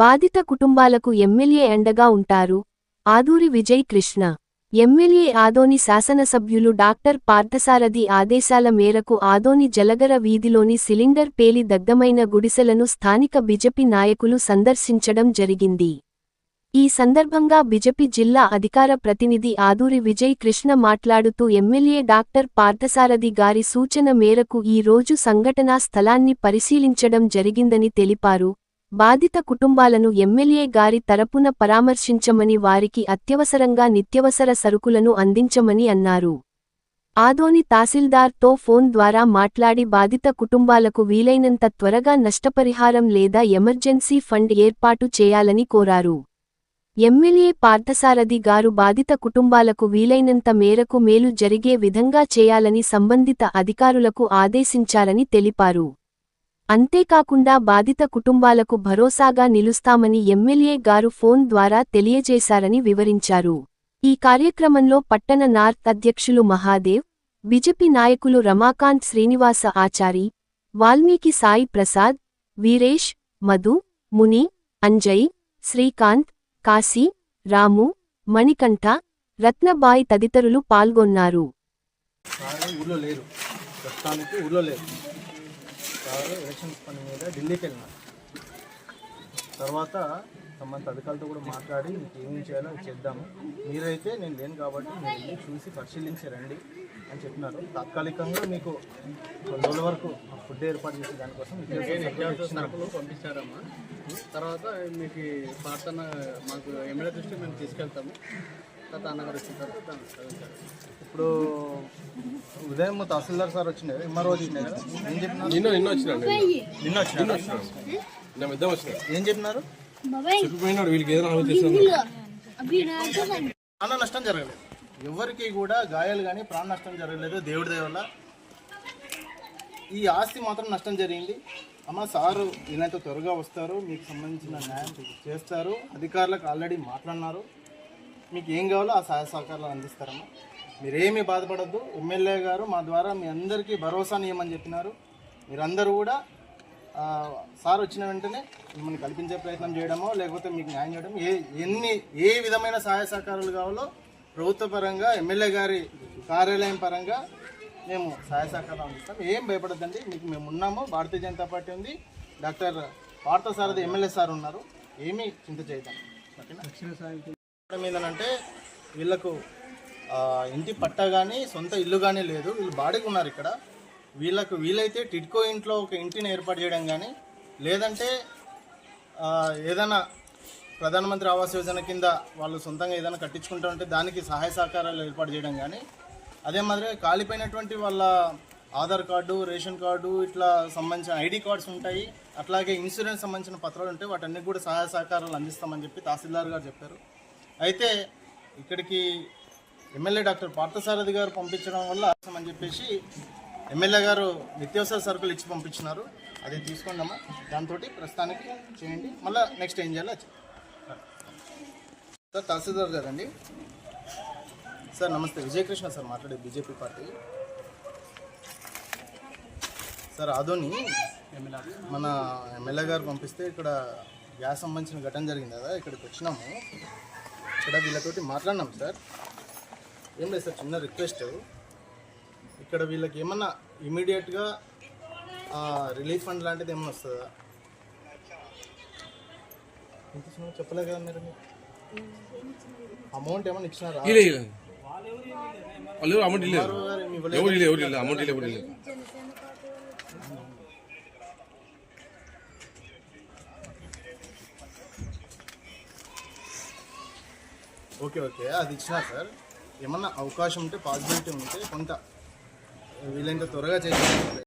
బాధిత కుటుంబాలకు ఎమ్మెల్యే అండగా ఉంటారు. ఆదూరి విజయ్ కృష్ణ. ఎమ్మెల్యే ఆదోని శాసనసభ్యులు డాక్టర్ పార్థసారథి ఆదేశాల మేరకు ఆదోని జలగర వీధిలోని సిలిండర్ పేలి దగ్ధమైన గుడిసెలను స్థానిక బిజెపి నాయకులు సందర్శించడం జరిగింది. ఈ సందర్భంగా బిజెపి జిల్లా అధికార ప్రతినిధి ఆదూరి విజయ్ కృష్ణ మాట్లాడుతూ ఎమ్మెల్యే డాక్టర్ పార్థసారథి గారి సూచన మేరకు ఈ రోజు సంఘటనా స్థలాన్ని పరిశీలించడం జరిగిందని తెలిపారు. బాధిత కుటుంబాలను ఎమ్మెల్యే గారి తరపున పరామర్శించమని వారికి అత్యవసరంగా నిత్యవసర సరుకులను అందించమని అన్నారు. ఆదోని తహసీల్దార్తో ఫోన్ ద్వారా మాట్లాడి బాధిత కుటుంబాలకు వీలైనంత త్వరగా నష్టపరిహారం లేదా ఎమర్జెన్సీ ఫండ్ ఏర్పాటు చేయాలని కోరారు. ఎమ్మెల్యే పార్థసారథి గారు బాధిత కుటుంబాలకు వీలైనంత మేరకు మేలు జరిగే విధంగా చేయాలని సంబంధిత అధికారులకు ఆదేశించారని తెలిపారు. అంతేకాకుండా బాధిత కుటుంబాలకు భరోసాగా నిలుస్తామని ఎమ్మెల్యే గారు ఫోన్ ద్వారా తెలియజేశారని వివరించారు. ఈ కార్యక్రమంలో పట్టణ నార్త్ అధ్యక్షులు మహాదేవ్ బిజెపి నాయకులు రమాకాంత్ శ్రీనివాస ఆచారి వాల్మీకి సాయి ప్రసాద్ వీరేష్ మధు ముని అంజయ్ శ్రీకాంత్ కాశీ రాము మణికంఠ రత్నబాయి తదితరులు పాల్గొన్నారు. లేరు. లేరు. సార్ ఎలక్షన్స్ పని మీద ఢిల్లీకి వెళ్ళినారు తర్వాత సంబంధిత అధికారులతో కూడా మాట్లాడి మీకు ఏమేమి చేయాలో అది చేద్దాము. మీరైతే నేను లేను కాబట్టి మీరు వెళ్ళి చూసి పరిశీలించి రండి అని చెప్పినారు. తాత్కాలికంగా మీకు కొన్ని రోజుల వరకు ఫుడ్ ఏర్పాటు చేసే దానికోసం. పంపించారమ్మా తర్వాత మీకు ప్రార్థన మాకు ఎమ్మెల్యే దృష్టి మేము తీసుకెళ్తాము. తర్వాత అన్నగారు వచ్చిన తర్వాత ఇప్పుడు ఉదయం తహసీల్దార్ సార్ వచ్చిండే ఎంఆర్ఓ వచ్చిండే కదా? ఏం చెప్పినారు? నిన్న నిన్న వచ్చినాడు నిన్న వచ్చినారు నిన్న ఇద్దరం వచ్చినాడు ఏం చెప్పినారు? చెప్పిపోయినాడు వీళ్ళకి ఏదైనా హామీ చేస్తున్నాడు ప్రాణ నష్టం జరగలేదు. ఎవరికి కూడా గాయాలు కానీ ప్రాణ నష్టం జరగలేదు. దేవుడి దయ వల్ల. ఈ ఆస్తి మాత్రం నష్టం జరిగింది. అమ్మ సారు వీళ్ళంత త్వరగా వస్తారు. మీకు సంబంధించిన న్యాయం చేస్తారు. అధికారులకు ఆల్రెడీ మాట్లాడినారు. మీకు ఏం కావాలో ఆ సహాయ సహకారాలు అందిస్తారమ్మా. మీరేమీ బాధపడద్దు. ఎమ్మెల్యే గారు మా ద్వారా మీ అందరికీ భరోసానియమని చెప్పినారు. మీరందరూ కూడా సార్ వచ్చిన వెంటనే మిమ్మల్ని కల్పించే ప్రయత్నం చేయడమో లేకపోతే మీకు న్యాయం చేయడం ఏ ఎన్ని ఏ విధమైన సహాయ సహకారాలు కావాలో ప్రభుత్వ పరంగా ఎమ్మెల్యే గారి కార్యాలయం పరంగా మేము సహాయ సహకారాలు అందిస్తాం. ఏం భయపడద్దండి. మీకు మేము ఉన్నాము. భారతీయ జనతా పార్టీ ఉంది. డాక్టర్ పార్థసారథి ఎమ్మెల్యే సార్ ఉన్నారు. ఏమీ చింత చేద్దాం ఓకేనా? ఏంటంటే వీళ్ళకు ఆ, ఇంటి పట్టా కానీ సొంత ఇల్లు కానీ లేదు. వీళ్ళు బాడీకి ఉన్నారు ఇక్కడ. వీళ్ళకు వీలైతే టిడ్కో ఇంట్లో ఒక ఇంటిని ఏర్పాటు చేయడం కానీ లేదంటే ఏదైనా ప్రధానమంత్రి ఆవాస్ యోజన కింద వాళ్ళు సొంతంగా ఏదైనా కట్టించుకుంటూ ఉంటే దానికి సహాయ సహకారాలు ఏర్పాటు చేయడం కానీ అదే మాదిరిగా కాలిపోయినటువంటి వాళ్ళ ఆధార్ కార్డు రేషన్ కార్డు ఇట్లా సంబంధించిన ఐడి కార్డ్స్ ఉంటాయి. అట్లాగే ఇన్సూరెన్స్ సంబంధించిన పత్రాలు ఉంటాయి వాటన్నిటి కూడా సహాయ సహకారాలు అందిస్తామని చెప్పి తహసీల్దార్ గారు చెప్పారు. అయితే ఇక్కడికి ఎమ్మెల్యే డాక్టర్ పార్థసారథి గారు పంపించడం వల్ల అని చెప్పేసి ఎమ్మెల్యే గారు నిత్యావసర సరుకులు ఇచ్చి పంపించినారు. అది తీసుకోండి అమ్మా. దాంతో ప్రస్తుతానికి చేయండి. మళ్ళీ నెక్స్ట్ ఏం చేయాలి సార్ తహసీల్దార్ గారండి. సార్ నమస్తే. విజయకృష్ణ సార్ మాట్లాడే బీజేపీ పార్టీ. సార్ అదోని మన ఎమ్మెల్యే గారు పంపిస్తే ఇక్కడ గ్యాస్ సంబంధించిన ఘటన జరిగింది కదా ఇక్కడికి వచ్చినాము. ఇక్కడ వీళ్ళతోటి మాట్లాడినాం సార్. ఏం లేదు సార్ చిన్న రిక్వెస్ట్ ఇక్కడ వీళ్ళకి ఏమన్నా ఇమీడియట్గా రిలీఫ్ ఫండ్ లాంటిది ఏమన్నా వస్తుందా? ఎంత చిన్న చెప్పలే కదా మీరు అమౌంట్ ఏమన్నా ఇచ్చినారా? వాళ్ళు అమౌంట్ ఎవరు ఇవ్వలేదు? ఎవరు అమౌంట్ ఎవరు ఓకే ఓకే అది ఇచ్చినా సార్. ఏమన్నా అవకాశం ఉంటే పాసిబిలిటీ ఉంటే కొంత వీలైనంత త్వరగా చేసి